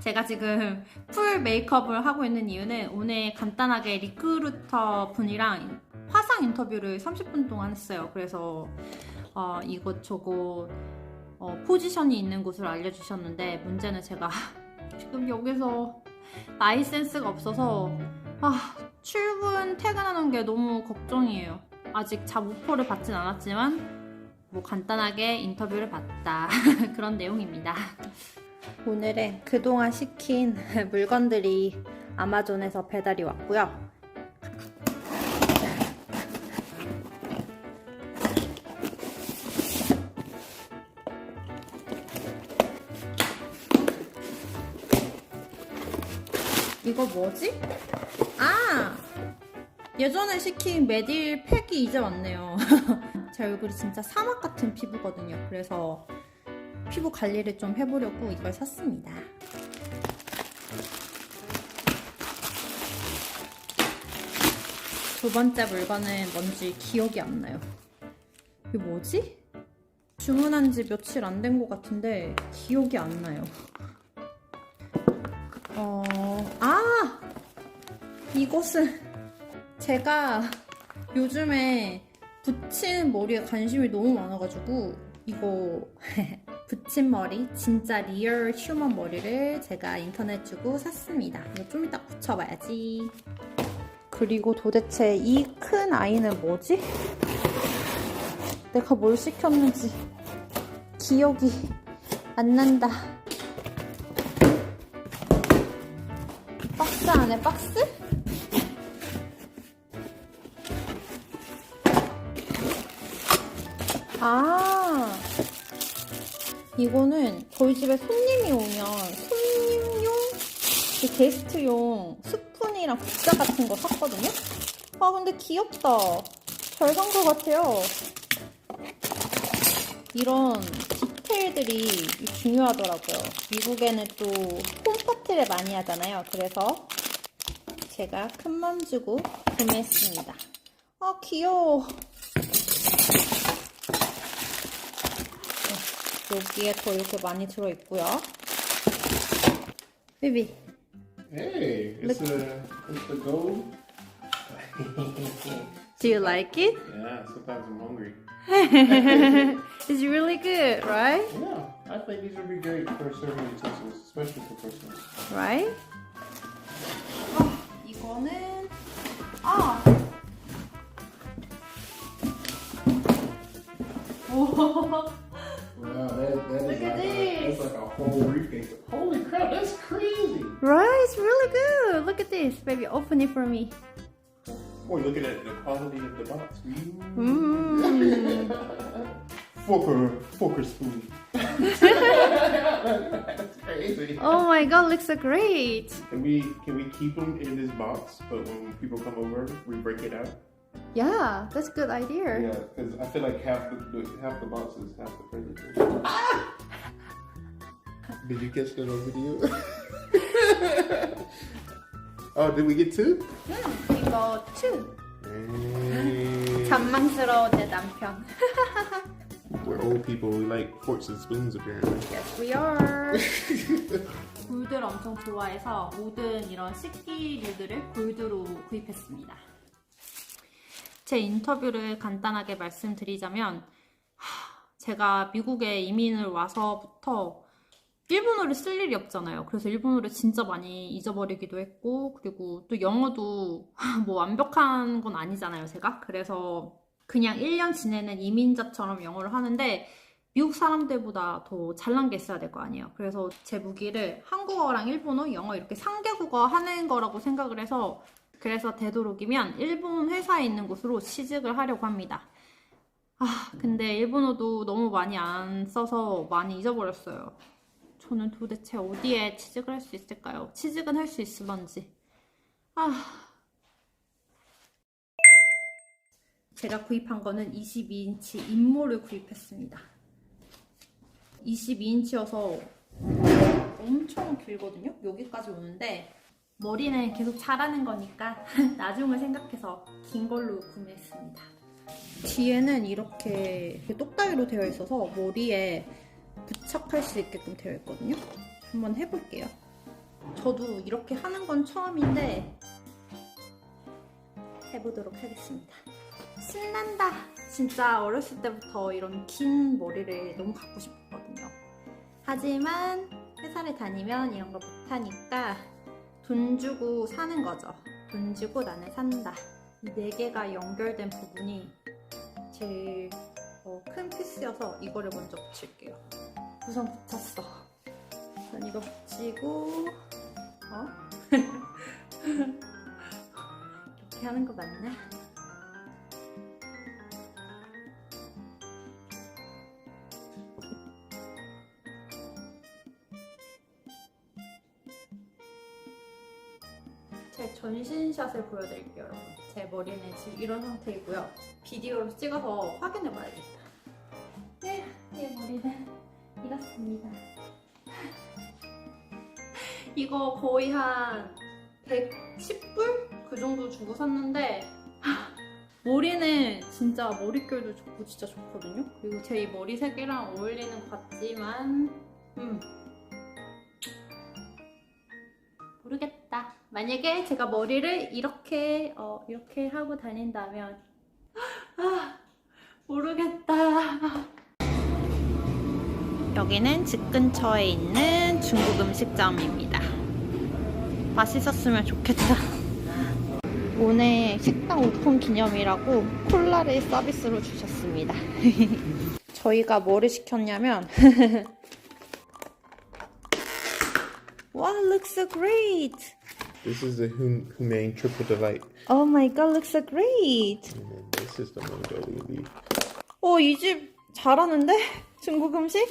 제가 지금 풀 메이크업을 하고 있는 이유는 오늘 간단하게 리크루터 분이랑 화상 인터뷰를 30분 동안 했어요. 그래서 어, 이것저것 어, 포지션이 있는 곳을 알려주셨는데 문제는 제가 지금 여기서 라이센스가 없어서 아, 출근 퇴근하는 게 너무 걱정이에요. 아직 자무포를 받진 않았지만 뭐 간단하게 인터뷰를 봤다 그런 내용입니다. 오늘은 그동안 시킨 물건들이 아마존에서 배달이 왔고요. 이거 뭐지? 아! 예전에 시킨 메딜 팩이 이제 왔네요. 제 얼굴이 진짜 사막 같은 피부거든요. 그래서 피부 관리를 좀 해보려고 이걸 샀습니다. 두 번째 물건은 뭔지 기억이 안 나요. 이게 뭐지? 주문한 지 며칠 안 된 것 같은데 기억이 안 나요. 어, 아! 이것은 제가 요즘에 붙인 머리에 관심이 너무 많아가지고 이거 붙인 머리 진짜 리얼 휴먼 머리를 제가 인터넷 주고 샀습니다. 이거 좀 이따 붙여봐야지. 그리고 도대체 이 큰 아이는 뭐지? 내가 뭘 시켰는지 기억이 안 난다. 박스 안에 박스? 아, 이거는 저희 집에 손님이 오면 손님용 그 게스트용 스푼이랑 국자 같은 거 샀거든요? 아, 근데 귀엽다. 잘 산 것 같아요. 이런 디테일들이 중요하더라고요. 미국에는 또 홈파티를 많이 하잖아요. 그래서 제가 큰 맘 주고 구매했습니다. 아, 귀여워. 여기에 더 이렇게 많이 들어있고요. 비비, Hey, it's a it's the gold. do you like it? Yeah, sometimes I'm hungry. It's really good, right? Yeah, I think these would be great for serving utensils, especially for Christmas. Right? 아, 이거는 아. 오. whole briefcase. Holy crap, that's crazy! Right, it's really good. Look at this, baby. Open it for me. Boy, look at the quality of the box. Mm. Forker, forker spoon. that's crazy. Oh my god, looks so great. Can we can we keep them in this box, but when people come over, we break it out? Yeah, that's a good idea. Yeah, because I feel like half the, the half the box is half the furniture. Did you catch that on video? oh, did we get two? 음, 이거 two. 잔망스러운 내 남편. We're old people. We like forks and spoons apparently. Yes, we are. 굴들 엄청 좋아해서 모든 이런 식기류들을 굴드로 구입했습니다. 제 인터뷰를 간단하게 말씀드리자면 하, 제가 미국에 이민을 와서부터 일본어를 쓸 일이 없잖아요. 그래서 일본어를 진짜 많이 잊어버리기도 했고 그리고 또 영어도 뭐 완벽한 건 아니잖아요, 제가. 그래서 그냥 1년 지내는 이민자처럼 영어를 하는데 미국 사람들보다 더 잘난 게 있어야 될 거 아니에요. 그래서 제 무기를 한국어랑 일본어, 영어 이렇게 3개국어 하는 거라고 생각을 해서 그래서 되도록이면 일본 회사에 있는 곳으로 취직을 하려고 합니다. 아, 근데 일본어도 너무 많이 안 써서 많이 잊어버렸어요. 저는 도대체 어디에 취직을 할 수 있을까요? 취직은 할 수 있을런지. 아. 제가 구입한 거는 22인치 인모를 구입했습니다. 22인치여서 엄청 길거든요? 여기까지 오는데 머리는 계속 자라는 거니까 나중을 생각해서 긴 걸로 구매했습니다. 뒤에는 이렇게, 똑다리로 되어 있어서 머리에 부착할 수 있게끔 되어 있거든요. 한번 해볼게요. 저도 이렇게 하는 건 처음인데 해보도록 하겠습니다. 신난다. 진짜 어렸을 때부터 이런 긴 머리를 너무 갖고 싶었거든요. 하지만 회사를 다니면 이런 거 못하니까 돈 주고 사는 거죠. 돈 주고 나는 산다. 이 네 개가 연결된 부분이 제일 어, 큰 피스여서 이거를 먼저 붙일게요. 우선 붙였어. 전 이거 붙이고 어? 이렇게 하는 거 맞나? 제 전신샷을 보여드릴게요, 여러분. 제 머리는 지금 이런 상태이고요. 비디오로 찍어서 확인해 봐야겠다. 이렇습니다. 이거 거의 한 110불? 그 정도 주고 샀는데 하, 머리는 진짜 머릿결도 좋고 진짜 좋거든요. 그리고 제 이 머리색이랑 어울리는 것 같지만 음 모르겠다. 만약에 제가 머리를 이렇게 어, 이렇게 하고 다닌다면 아 모르겠다. 여기는 집 근처에 있는 중국 음식점입니다. 맛있었으면 좋겠다. 오늘 식당 오픈 기념이라고 콜라를 서비스로 주셨습니다. 저희가 뭐를 시켰냐면 와, looks so great. This is the hum- humane triple delight, Oh my god, looks so great. and this is the Mongolian beef. 어, 이집 잘하는데? 중국 음식?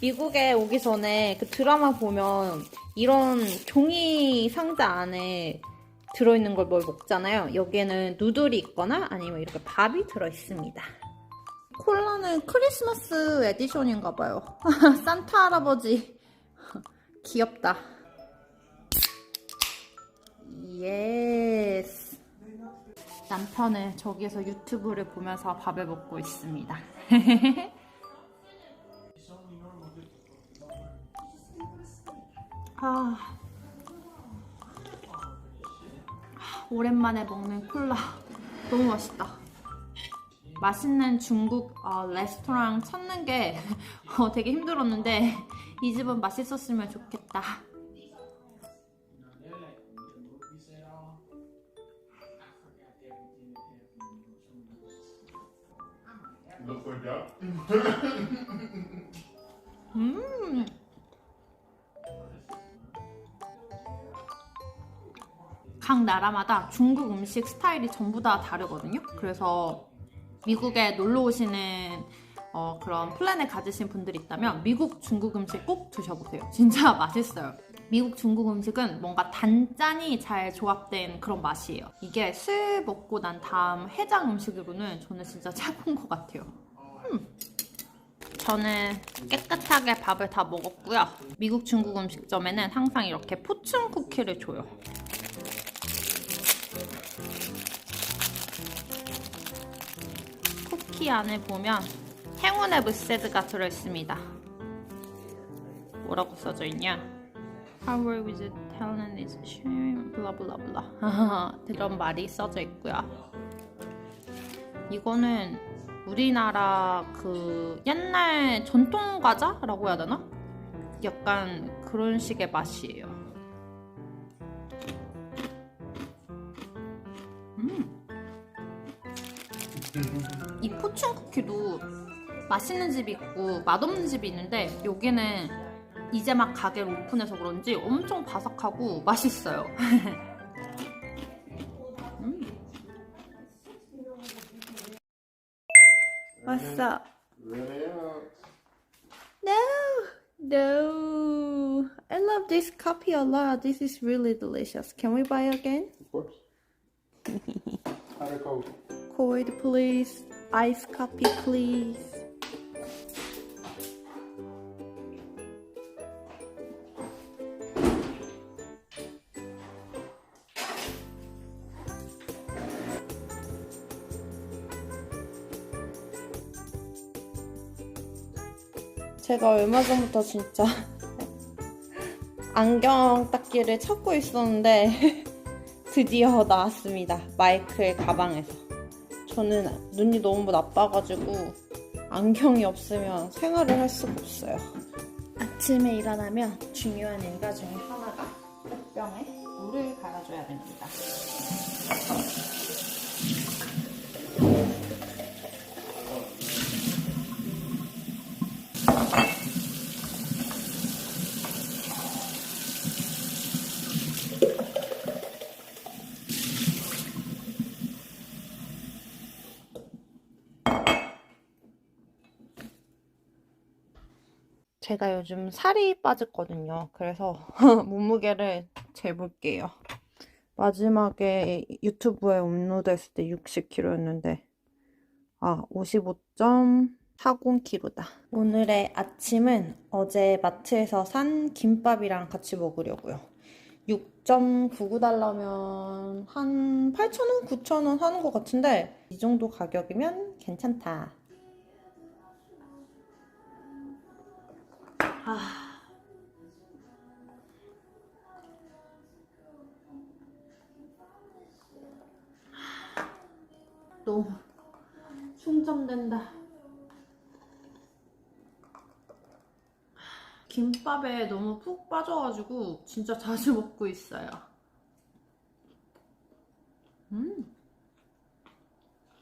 미국에 오기 전에 그 드라마 보면 이런 종이 상자 안에 들어있는 걸 뭘 먹잖아요. 여기에는 누들이 있거나 아니면 이렇게 밥이 들어있습니다. 콜라는 크리스마스 에디션인가 봐요. 산타 할아버지. 귀엽다. 예스. 남편은 저기에서 유튜브를 보면서 밥을 먹고 있습니다. 아, 오랜만에 먹는 콜라 너무 맛있다. 맛있는 중국 어, 레스토랑 찾는 게 어, 되게 힘들었는데 이 집은 맛있었으면 좋겠다. 나라마다 중국 음식 스타일이 전부 다 다르거든요. 그래서 미국에 놀러 오시는 어, 그런 플랜을 가지신 분들이 있다면 미국 중국 음식 꼭 드셔보세요. 진짜 맛있어요. 미국 중국 음식은 뭔가 단짠이 잘 조합된 그런 맛이에요. 이게 술 먹고 난 다음 해장 음식으로는 저는 진짜 최고인 것 같아요. 저는 깨끗하게 밥을 다 먹었고요. 미국 중국 음식점에는 항상 이렇게 포춘 쿠키를 줘요. 쿠키 안에 보면 행운의 메시지가 들어있습니다. 뭐라고 써져 있냐? Will visit Helen is shame, 블라블라블라. 이런 말이 써져 있고요. 이거는 우리나라 그 옛날 전통 과자라고 해야 되나? 약간 그런 식의 맛이에요. 쿠키도 맛있는 집이 있고 맛없는 집이 있는데 여기는 이제 막 가게를 오픈해서 그런지 엄청 바삭하고 맛있어요. Really out. No, no. I love this coffee a lot. This is really delicious. Can we buy again? Of course. Cold, please. Ice coffee, please. 제가 얼마 전부터 진짜 안경 닦기를 찾고 있었는데 드디어 나왔습니다. 마이클 가방에서. 저는 눈이 너무 나빠가지고 안경이 없으면 생활을 할 수가 없어요. 아침에 일어나면 중요한 일과 중에 하나가 병에 물을 갈아줘야 됩니다. 제가 요즘 살이 빠졌거든요. 그래서 몸무게를 재볼게요. 마지막에 유튜브에 업로드했을 때 60kg였는데 아 55.40kg다. 오늘의 아침은 어제 마트에서 산 김밥이랑 같이 먹으려고요. 6.99달러면 한 8,000원, 9,000원 하는 것 같은데 이 정도 가격이면 괜찮다. 아. 너무 충전된다. 김밥에 너무 푹 빠져가지고 진짜 자주 먹고 있어요. 음.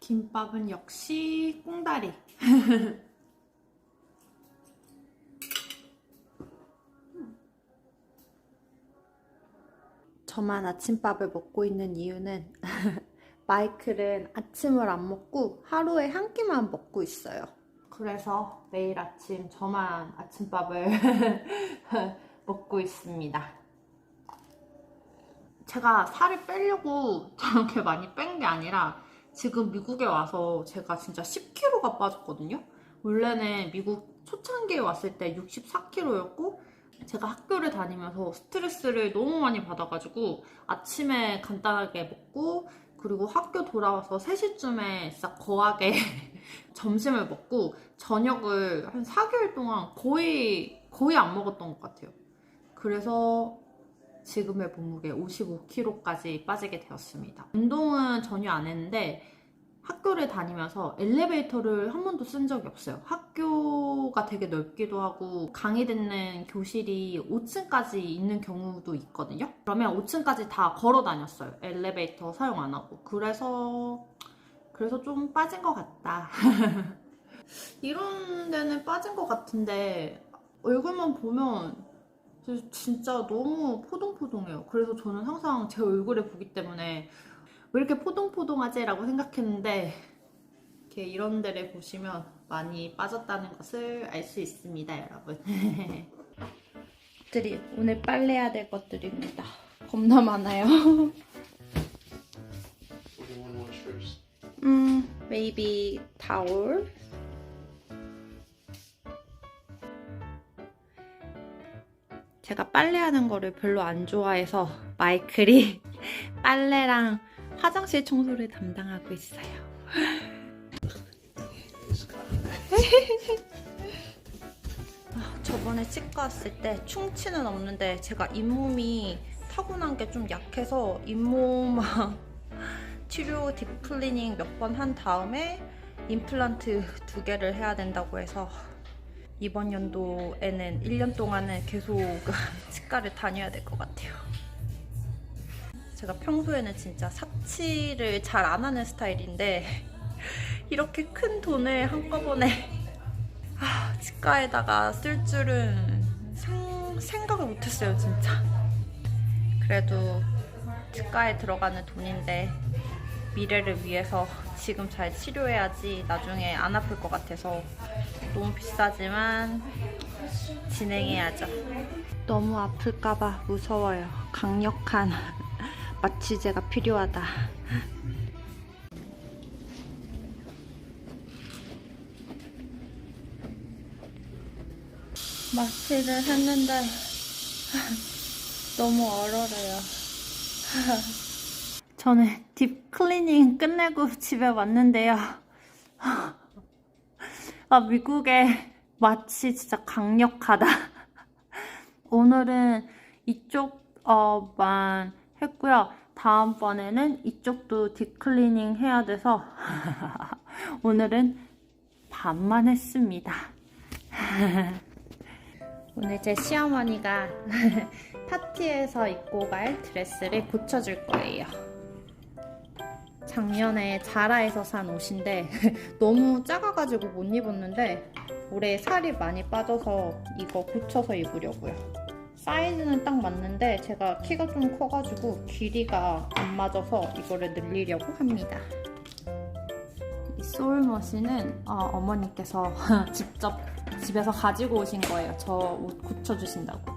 김밥은 역시 꽁다리. 저만 아침밥을 먹고 있는 이유는 마이클은 아침을 안 먹고 하루에 한 끼만 먹고 있어요. 그래서 매일 아침 저만 아침밥을 먹고 있습니다. 제가 살을 빼려고 저렇게 많이 뺀 게 아니라 지금 미국에 와서 제가 진짜 10kg가 빠졌거든요. 원래는 미국 초창기에 왔을 때 64kg였고 제가 학교를 다니면서 스트레스를 너무 많이 받아가지고 아침에 간단하게 먹고 그리고 학교 돌아와서 3시쯤에 진짜 거하게 점심을 먹고 저녁을 한 4개월 동안 거의 거의 안 먹었던 것 같아요. 그래서 지금의 몸무게 55kg까지 빠지게 되었습니다. 운동은 전혀 안 했는데 학교를 다니면서 엘리베이터를 한 번도 쓴 적이 없어요. 학교가 되게 넓기도 하고 강의 듣는 교실이 5층까지 있는 경우도 있거든요. 그러면 5층까지 다 걸어 다녔어요. 엘리베이터 사용 안 하고. 그래서 그래서 좀 빠진 것 같다. 이런 데는 빠진 것 같은데 얼굴만 보면 진짜 너무 포동포동해요. 그래서 저는 항상 제 얼굴에 보기 때문에 왜 이렇게 포동포동하지라고 생각했는데 이렇게 이런 데를 보시면 많이 빠졌다는 것을 알 수 있습니다, 여러분. 들이 오늘 빨래해야 될 것들입니다. 겁나 많아요. 음, maybe. 제가 빨래하는 거를 별로 안 좋아해서 마이클이 빨래랑 화장실 청소를 담당하고 있어요. 아, 저번에 치과 왔을 때 충치는 없는데 제가 잇몸이 타고난 게 좀 약해서 잇몸 치료 딥클리닝 몇 번 한 다음에 임플란트 두 개를 해야 된다고 해서 이번 연도에는 1년 동안은 계속 치과를 다녀야 될 것 같아요. 제가 평소에는 진짜 사치를 잘 안 하는 스타일인데 이렇게 큰 돈을 한꺼번에 아, 치과에다가 쓸 줄은 생, 생각을 못했어요, 진짜. 그래도 치과에 들어가는 돈인데 미래를 위해서 지금 잘 치료해야지 나중에 안 아플 것 같아서 너무 비싸지만 진행해야죠. 너무 아플까봐 무서워요. 강력한 마취제가 필요하다. 마취를 했는데 너무 얼얼해요. 저는 딥 클리닝 끝내고 집에 왔는데요. 아, 미국의 마취 진짜 강력하다. 오늘은 이쪽만 했고요. 다음번에는 이쪽도 딥클리닝 해야 돼서 오늘은 반만 했습니다. 오늘 제 시어머니가 파티에서 입고 갈 드레스를 고쳐줄 거예요. 작년에 자라에서 산 옷인데 너무 작아가지고 못 입었는데 올해 살이 많이 빠져서 이거 고쳐서 입으려고요. 사이즈는 딱 맞는데 제가 키가 좀 커가지고 길이가 안 맞아서 이거를 늘리려고 합니다. 이 소울 머신은 어, 머니께서 직접 집에서 가지고 오신 거예요. 저 옷 고쳐주신다고.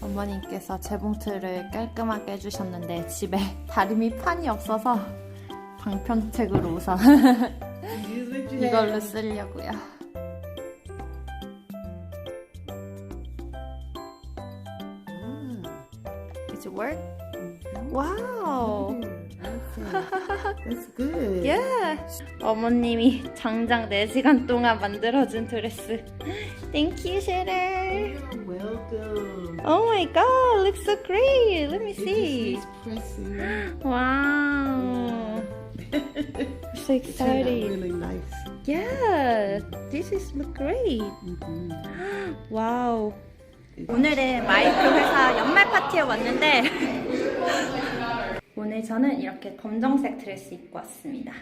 어머님께서 재봉틀을 깔끔하게 해주셨는데 집에 다리미 판이 없어서 방편책으로 우선 이걸로 쓰려고요. 어머님이 장장 4시간 동안 만들어준 드레스. Thank you, Shader. You're welcome. Oh my god, looks so great. Let me see. Wow. so turned out excited. really nice. Yeah, this is look great. Mhm. 와우. 오늘은 마이크 회사 연말 파티에 왔는데 오늘 저는 이렇게 검정색 드레스 입고 왔습니다.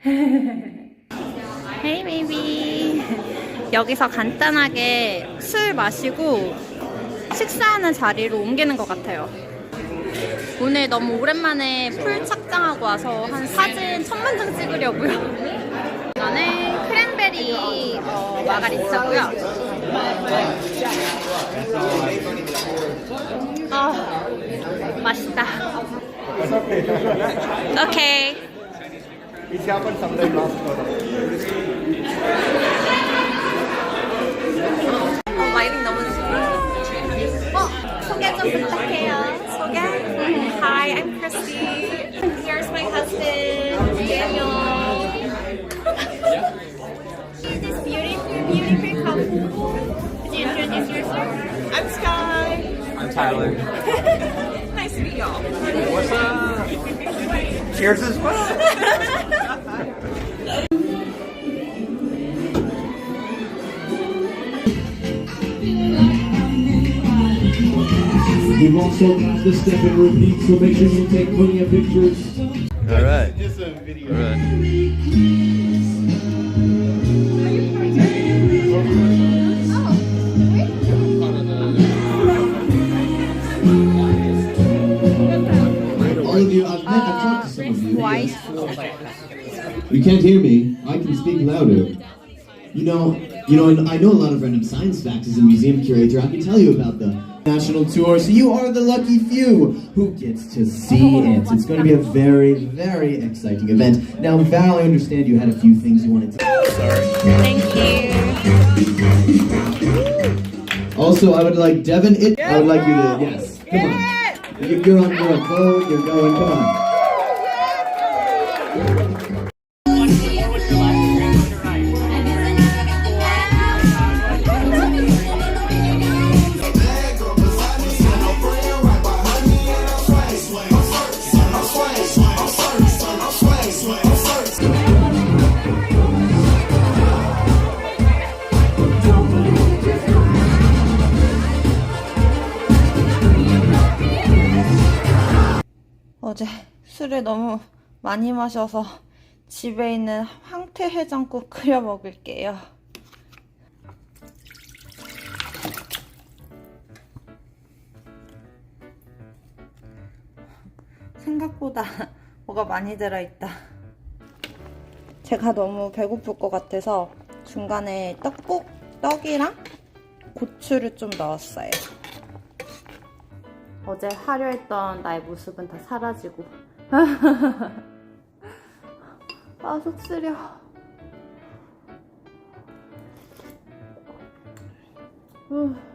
Hey baby. 여기서 간단하게 술 마시고 식사하는 자리로 옮기는 것 같아요. 오늘 너무 오랜만에 풀 착장하고 와서 한 사진 천만 장 찍으려고요. 이거는 크랜베리 어, 마가리타고요. 아, 맛있다. 오케이. It's happened sometime last year. Hi, I'm Christy. Here's my husband, Daniel. this beautiful, beautiful couple. You introduce yourself? I'm Sky. I'm Tyler. nice to meet y'all. What's up? Cheers as well. We've also got the step and repeat, so make sure you take plenty of pictures. All right. Just a video. All right. All of you, I've, talked to some of you. You can't hear me. I can speak louder. You know, you know, I know a lot of random science facts as a museum curator. I can tell you about the national tour. So you are the lucky few who gets to see it. It's going to be a very, very exciting event. Now, Val, I understand you had a few things you wanted to. Say. Thank you. Also, I would like Devin. It. I would like you to. Yes. Come on. You- You're on. You're on. Go. You're going. Come on. 술을 너무 많이 마셔서 집에 있는 황태 해장국 끓여 먹을게요. 생각보다 뭐가 많이 들어있다. 제가 너무 배고플 것 같아서 중간에 떡국, 떡이랑 고추를 좀 넣었어요. 어제 화려했던 나의 모습은 다 사라지고. 아, 속 쓰려. 후.